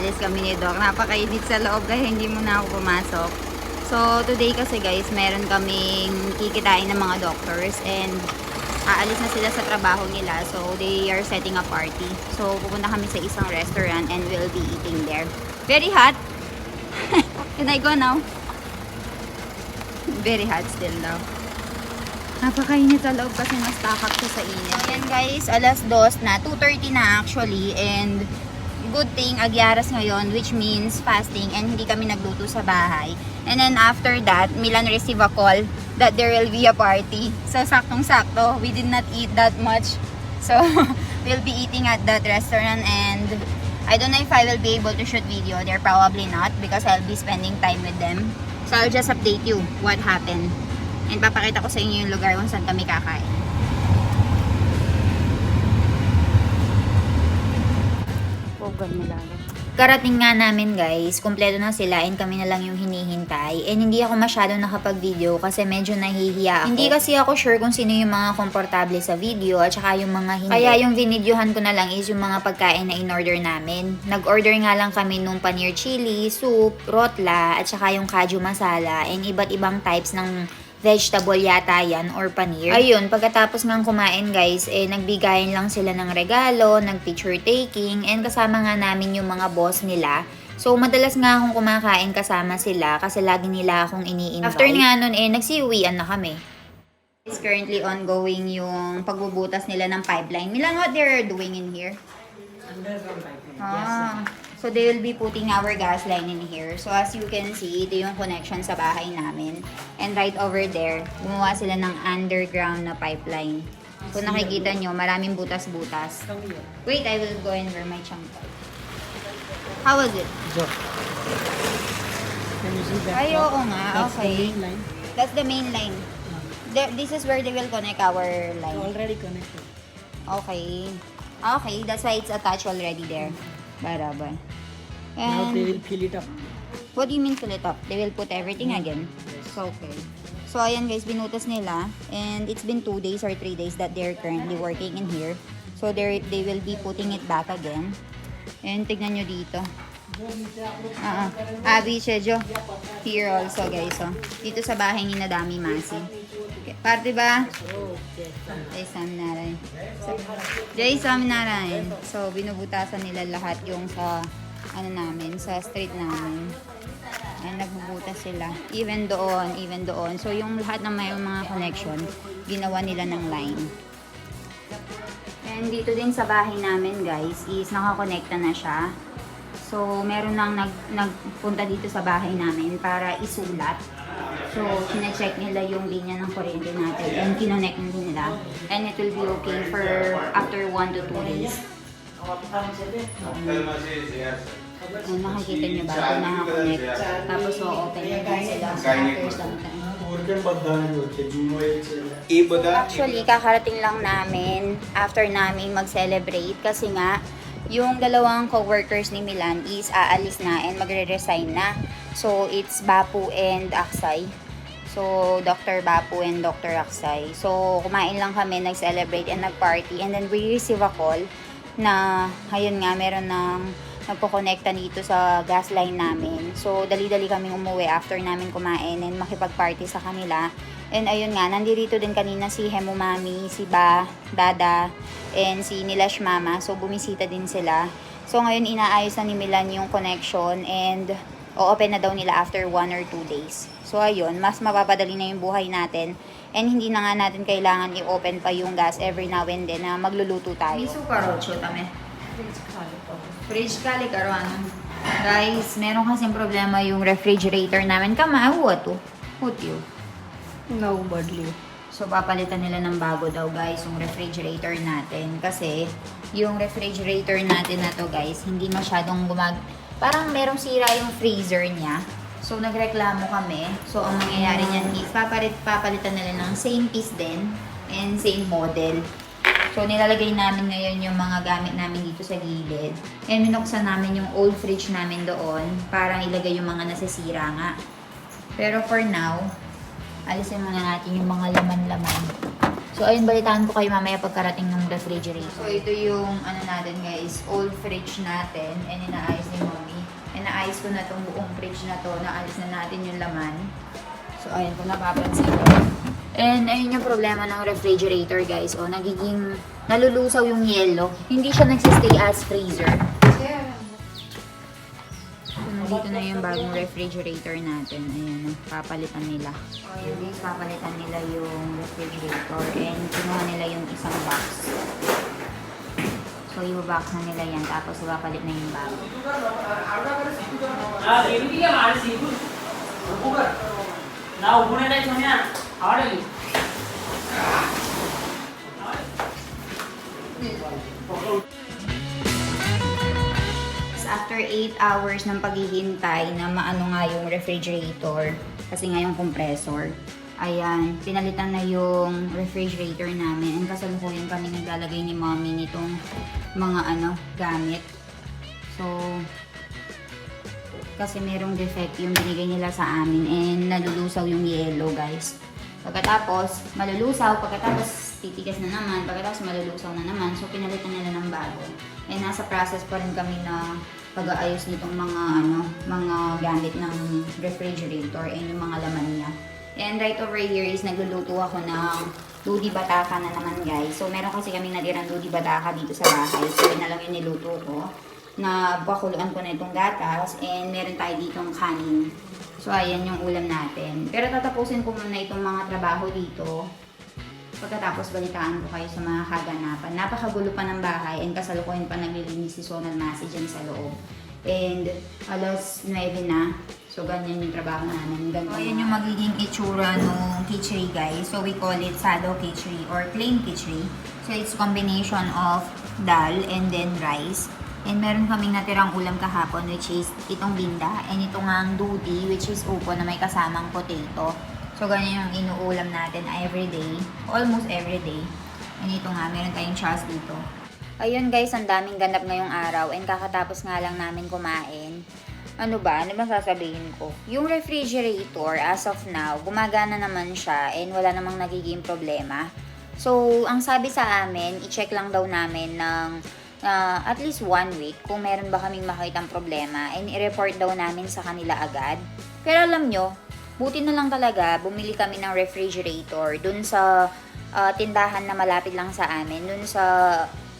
alis kami ni Doc. Napakainit sa loob kaya hindi mo na ako pumasok. So, today kasi guys, meron kaming kikitain ng mga doctors and aalis na sila sa trabaho nila. So, they are setting a party. So, pupunta kami sa isang restaurant and we'll be eating there. Very hot. Can I go now? Very hot still daw. Napakainit sa loob kasi mas takak siya sa init. So, yan guys, alas dos na. 2.30 na actually. And good thing, agyaras ngayon, which means fasting and hindi kami nagluto sa bahay. And then after that, Milan receive a call that there will be a party. So, saktong-sakto, we did not eat that much. So, we'll be eating at that restaurant and I don't know if I will be able to shoot video. They're probably not because I'll be spending time with them. So, I'll just update you what happened. And papakita ko sa inyo yung lugar kung saan kami kakain. Pogan mo lalo. Karating nga namin guys, kumpleto na sila and kami na lang yung hinihintay. And hindi ako masyado nakapag-video kasi medyo nahihiya ako. Hindi kasi ako sure kung sino yung mga komportable sa video at saka yung mga hindi. Kaya yung vinidyohan ko na lang is yung mga pagkain na in-order namin. Nag-order nga lang kami nung paneer chili, soup, rotla, at saka yung kaju masala and iba't ibang types ng vegetable yata yan or paneer. Ayun, pagkatapos ng kumain guys, eh nagbigayan lang sila ng regalo, nag-picture taking, and kasama nga namin yung mga boss nila. So, madalas nga akong kumakain kasama sila kasi lagi nila akong ini-invite. After nga nun, eh, nagsiuwian na kami. It's currently ongoing yung pagbubutas nila ng pipeline. Milan, what they're doing in here? Ah, so they will be putting our gas line in here. So as you can see, ito yung connection sa bahay namin. And right over there, gumawa sila ng underground na pipeline. Kung nakikita nyo, maraming butas-butas. Wait, I will go and wear my champal. How was it? So, can you see that? Ay, oo nga. That's the Okay. main line. That's the main line. There, this is where they will connect our line. Already connected. Okay. Okay, that's why it's attached already there. Barabar. Now they And will fill it up. what do you mean fill it up? They will put everything again? So, okay. So, ayan guys, binutas nila. And it's been two days or three days that they're currently working in here. So, they they will be putting it back again. And tignan nyo dito. Ah, uh Abi Chejo. Here also guys. Oh. Dito sa bahay ni Nadami Masi. Okay. Party ba? Jay Sam Narayan. So, Jay Sam Narayan. So, binubutasan nila lahat yung sa ano namin, sa street namin. Ay, nagbubutas sila. Even doon, even doon. So, yung lahat ng may mga connection, ginawa nila ng line. And dito din sa bahay namin, guys, is nakakonekta na siya. So, meron nang nag, nagpunta dito sa bahay namin para isulat. So, kina-check nila yung linya ng kuryente natin and kinonect nila. And it will be okay for after 1 to 2 days. Kung nakikita niyo ba, kung nakakonect. Tapos, o-open na din sila after some time. Actually, kakarating lang namin after namin mag-celebrate kasi nga, yung dalawang co-workers ni Milan is aalis na and magre-resign na. So, it's Bapu and Aksay. So, Dr. Bapu and Dr. Aksay. So, kumain lang kami, nag-celebrate and nag-party. And then, we receive a call na, ayun nga, meron ng nagpo-connecta dito sa gas line namin. So, dali-dali kaming umuwi after namin kumain and makipag-party sa kanila. And ayun nga, nandito din kanina si Hemo Mami, si Ba, Dada, and si Nilash Mama. So, bumisita din sila. So, ngayon inaayos na ni Milan yung connection and o-open na daw nila after 1 or 2 days. So, ayun, mas mapapadali na yung buhay natin. And hindi na nga natin kailangan i-open pa yung gas every now and then na magluluto tayo. Miso karocho, tame. Fridge kali karon. Guys, meron kasing problema yung refrigerator namin. Kamaawa to. What you? No, badly. So, papalitan nila ng bago daw guys yung refrigerator natin. Kasi, yung refrigerator natin na to guys, hindi masyadong gumag... Parang merong sira yung freezer niya. So, nagreklamo kami. So, ang mangyayari niyan is, papalit, papalitan nila ng same piece din and same model. So, nilalagay namin ngayon yung mga gamit namin dito sa gilid. And minuksan namin yung old fridge namin doon para ilagay yung mga nasisira nga. Pero for now, alisin muna natin yung mga laman-laman. So, ayun, balitaan ko kayo mamaya pagkarating ng refrigerator. So, ito yung, ano natin guys, old fridge natin. And inaayos ni mommy. And naayos ko na tong buong fridge na to. Naalis na natin yung laman. So, ayun, kung napapansin ko. And ayun yung problema ng refrigerator guys. O, nagiging nalulusaw yung yelo. Hindi siya nagsistay as freezer. Hmm, so, nandito na yung bagong refrigerator natin. Ayan, papalitan nila. Ayan papalitan nila yung refrigerator. And kinuha nila yung isang box. So, i-box na nila yan. Tapos, ipapalit na yung bago. Ah, hindi ka maalis. Upo ka. Naupo na tayo niya. Tapos after 8 hours ng paghihintay na maano nga yung refrigerator, kasi nga yung compressor, ayan, pinalitan na yung refrigerator namin. And kasalukuyan kami naglalagay ni mommy nitong mga ano, gamit. So, kasi merong defect yung binigay nila sa amin and nalulusaw yung yellow guys. Pagkatapos, malulusaw, pagkatapos titigas na naman, pagkatapos malulusaw na naman, so pinalitan nila ng bago. And nasa process pa rin kami na pag-aayos nitong mga ano, mga gamit ng refrigerator and yung mga laman niya. And right over here is nagluluto ako ng ludi bataka na naman guys. So meron kasi kami natirang ludi bataka dito sa bahay. So yun na lang yung niluto ko. Na bakuluan ko na itong gatas and meron tayo ditong kanin. So ayan yung ulam natin. Pero tatapusin ko muna itong mga trabaho dito. Pagkatapos balitaan ko kayo sa mga kaganapan. Napakagulo pa ng bahay and kasalukuyan pa naglilinis si Sonal Masi dyan sa loob. And alas 9 na. So ganyan yung trabaho namin. Ganyan. So ayan yung magiging itsura ng kitchery guys. So we call it sado kitchery or plain kitchery. So it's combination of dal and then rice. And meron kaming natirang ulam kahapon which is itong binda and ito nga ang dudi which is upo na may kasamang potato. So, ganyan yung inuulam natin every day. Almost every day. And ito nga, meron tayong chas dito. Ayun guys, ang daming ganap ngayong araw and kakatapos nga lang namin kumain. Ano ba? Ano ba sasabihin ko? Yung refrigerator, as of now, gumagana naman siya and wala namang nagiging problema. So, ang sabi sa amin, i-check lang daw namin ng ah, at least one week kung meron ba kaming makitang problema and i-report daw namin sa kanila agad. Pero alam nyo, buti na lang talaga, bumili kami ng refrigerator dun sa ah, tindahan na malapit lang sa amin, dun sa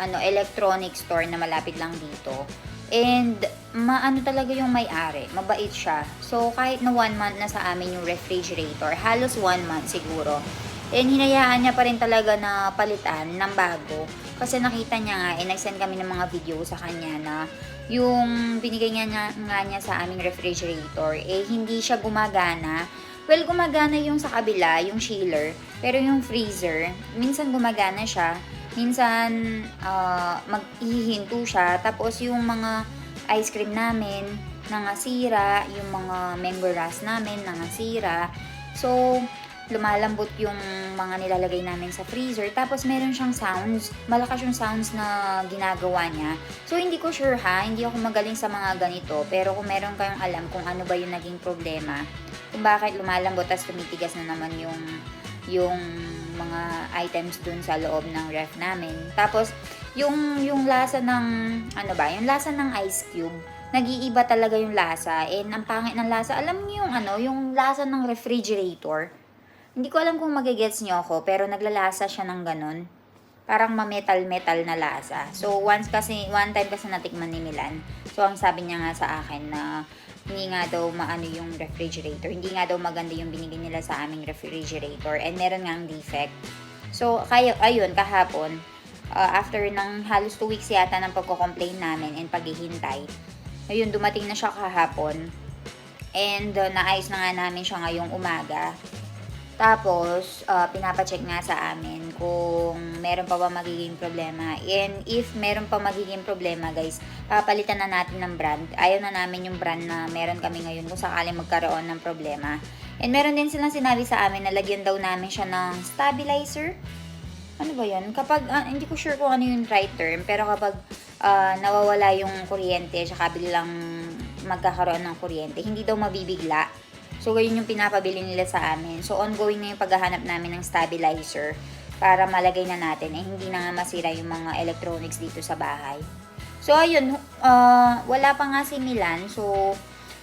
ano electronic store na malapit lang dito. And maano talaga yung may-ari, mabait siya. So kahit na one month na sa amin yung refrigerator, halos one month siguro. And hinayaan niya pa rin talaga na palitan ng bago. Kasi nakita niya nga, eh, nag-send kami ng mga video sa kanya na yung binigay niya, nga, nga niya sa aming refrigerator, eh hindi siya gumagana. Well, gumagana yung sa kabila, yung chiller. Pero yung freezer, minsan gumagana siya. Minsan, ah, maghihinto siya. Tapos yung mga ice cream namin, nangasira. Yung mga mango ras namin, nangasira. So, lumalambot yung mga nilalagay namin sa freezer. Tapos meron siyang sounds. Malakas yung sounds na ginagawa niya. So hindi ko sure ha, hindi ako magaling sa mga ganito. Pero kung meron kayong alam kung ano ba yung naging problema, kung bakit lumalambot tas tumitigas na naman yung yung mga items dun sa loob ng ref namin. Tapos yung yung lasa ng ano ba, yung lasa ng ice cube nag-iiba talaga yung lasa. And ang pangit ng lasa, alam niyo yung ano, yung lasa ng refrigerator. Hindi ko alam kung magigets niyo ako, pero naglalasa siya ng ganun. Parang ma-metal-metal na lasa. So, once kasi, one time kasi natikman ni Milan. So, ang sabi niya nga sa akin na hindi nga daw maano yung refrigerator. Hindi nga daw maganda yung binigay nila sa aming refrigerator. And meron nga ang defect. So, kaya, ayun, kahapon, uh, after ng halos 2 weeks yata ng pagko-complain namin and paghihintay, ayun, dumating na siya kahapon. And uh, naayos na nga namin siya ngayong umaga. Tapos, uh, pinapacheck nga sa amin kung meron pa ba magiging problema. And if meron pa magiging problema, guys, papalitan na natin ng brand. Ayaw na namin yung brand na meron kami ngayon kung sakaling magkaroon ng problema. And meron din silang sinabi sa amin na lagyan daw namin siya ng stabilizer. Ano ba yan? Kapag, ah, hindi ko sure kung ano yung right term, pero kapag ah, nawawala yung kuryente, tsaka biglang magkakaroon ng kuryente, hindi daw mabibigla. So, ganyan yung pinapabili nila sa amin. So, ongoing na yung paghahanap namin ng stabilizer. para malagay na natin eh hindi na nga masira yung mga electronics dito sa bahay. So ayun, uh, wala pa nga si Milan. So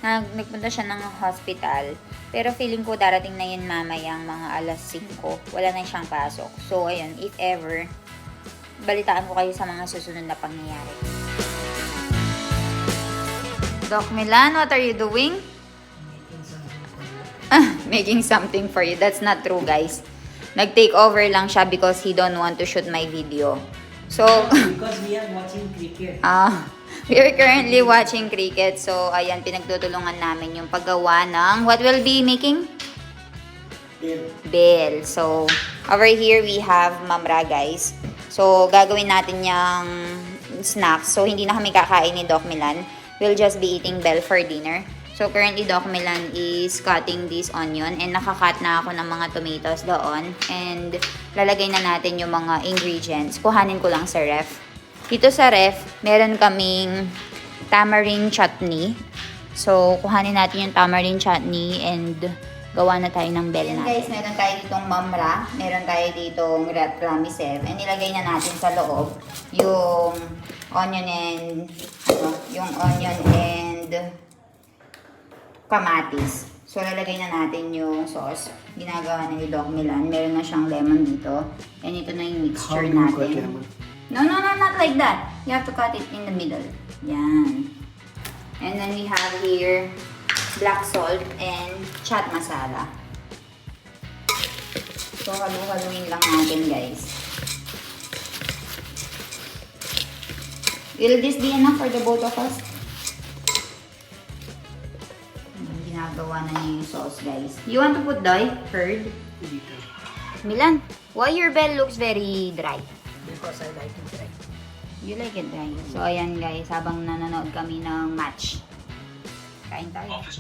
nag nagpunta siya ng hospital. Pero feeling ko darating na yun mamayang mga alas 5. Wala na siyang pasok. So ayun, if ever, balitaan ko kayo sa mga susunod na pangyayari. Doc Milan, what are you doing? Making something for you. That's not true, guys. Nag-take over lang siya because he don't want to shoot my video. So, Because we are watching cricket. ah, we are currently watching cricket. So, ayan, pinagtutulungan namin yung paggawa ng what will be making? Bell. So, over here we have mamra, guys. So, gagawin natin yung snacks. So, hindi na kami kakain ni Doc Milan. We'll just be eating bell for dinner. So, currently, Doc Milan is cutting this onion and nakakat na ako ng mga tomatoes doon. And lalagay na natin yung mga ingredients. Kuhanin ko lang sa ref. Dito sa ref, meron kaming tamarind chutney. So, kuhanin natin yung tamarind chutney and gawa na tayo ng bell natin. guys, meron tayo ditong mamra, meron tayo ditong red ramisel, and nilagay na natin sa loob yung onion and, ano, yung onion and kamatis. So, lalagay na natin yung sauce. Ginagawa na ni Doc Milan. Meron na siyang lemon dito. And ito na yung mixture natin. No, no, no, not like that. You have to cut it in the middle. Yan. And then we have here black salt and chat masala. So, halu-haluin lang natin, guys. Will this be enough for the both of us? Ayan, Ginagawa na niya yung sauce, guys. You want to put dye? Curd? Milan, why your bell looks very dry? Because I like it dry. You like it dry. So, ayan guys, habang nanonood kami ng match. Kain tayo. Office